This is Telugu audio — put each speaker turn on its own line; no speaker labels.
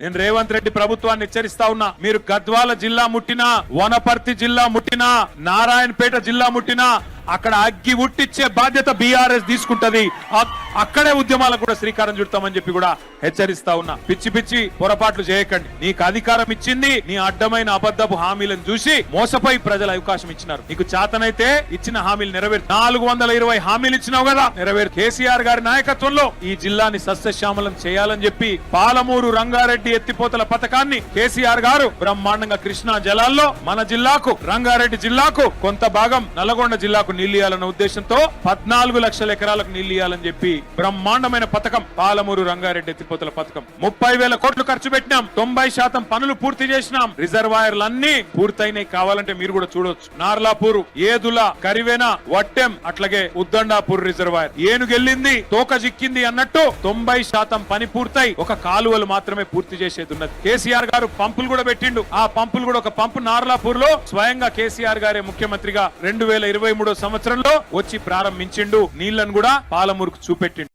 నేను రేవంత్ రెడ్డి ప్రభుత్వాన్ని హెచ్చరిస్తా ఉన్నా. మీరు గద్వాల జిల్లా ముట్టినా వనపర్తి జిల్లా ముట్టినా నారాయణపేట జిల్లా ముట్టినా అక్కడ అగ్గి ఉట్టిచ్చే బాధ్యత బీఆర్ఎస్ తీసుకుంటది. అక్కడే ఉద్యమాలకు కూడా శ్రీకారం చుడతామని చెప్పి కూడా హెచ్చరిస్తా ఉన్నా. పిచ్చి పిచ్చి పొరపాట్లు చేయకండి. నీకు అధికారం ఇచ్చింది నీ అడ్డమైన అబద్ధపు హామీలను చూసి మోసపోయి ప్రజలు అవకాశం ఇచ్చినారు. నీకు చేతనైతే ఇచ్చిన హామీలు నెరవేరు. నాలుగు వందల ఇరవై హామీలు ఇచ్చినావు కదా. నెరవేరు కేసీఆర్ గారి నాయకత్వంలో ఈ జిల్లాని సస్యశ్యామలం చేయాలని చెప్పి పాలమూరు రంగారెడ్డి ఎత్తిపోతల పథకాన్ని కేసీఆర్ గారు బ్రహ్మాండంగా కృష్ణా జలాల్లో మన జిల్లాకు రంగారెడ్డి జిల్లాకు కొంత భాగం నల్గొండ జిల్లాకు నీళ్ళు ఇవ్వాలన్న ఉద్దేశంతో పద్నాలుగు లక్షల ఎకరాలకు నీళ్ళు ఇవ్వాలని చెప్పి బ్రహ్మాండమైన పథకం పాలమూరు రంగారెడ్డి ఎత్తిపోతల పథకం. ముప్పై వేల కోట్లు ఖర్చు పెట్టినాం. తొంభై శాతం పనులు పూర్తి చేసినాం. రిజర్వాయర్లు అన్ని పూర్తయినాయి కావాలంటే మీరు కూడా చూడొచ్చు. నార్లాపూర్ ఏదుల కరివేన వట్టెం అట్లాగే ఉద్దండాపూర్ రిజర్వాయర్. ఏనుగెళ్ళింది తోక జిక్కింది అన్నట్టు తొంభై శాతం పని పూర్తయి ఒక కాలువలు మాత్రమే పూర్తి చేసేది ఉన్నది. కేసీఆర్ గారు పంపులు కూడా పెట్టిండు. ఆ పంపులు కూడా ఒక పంపు నార్లాపూర్లో స్వయంగా కేసీఆర్ గారే ముఖ్యమంత్రిగా రెండు వేల ఇరవై మూడో సంవత్సరంలో వచ్చి ప్రారంభించిండు. నీళ్ళను కూడా పాలమూరుకు చూపెట్టిండు.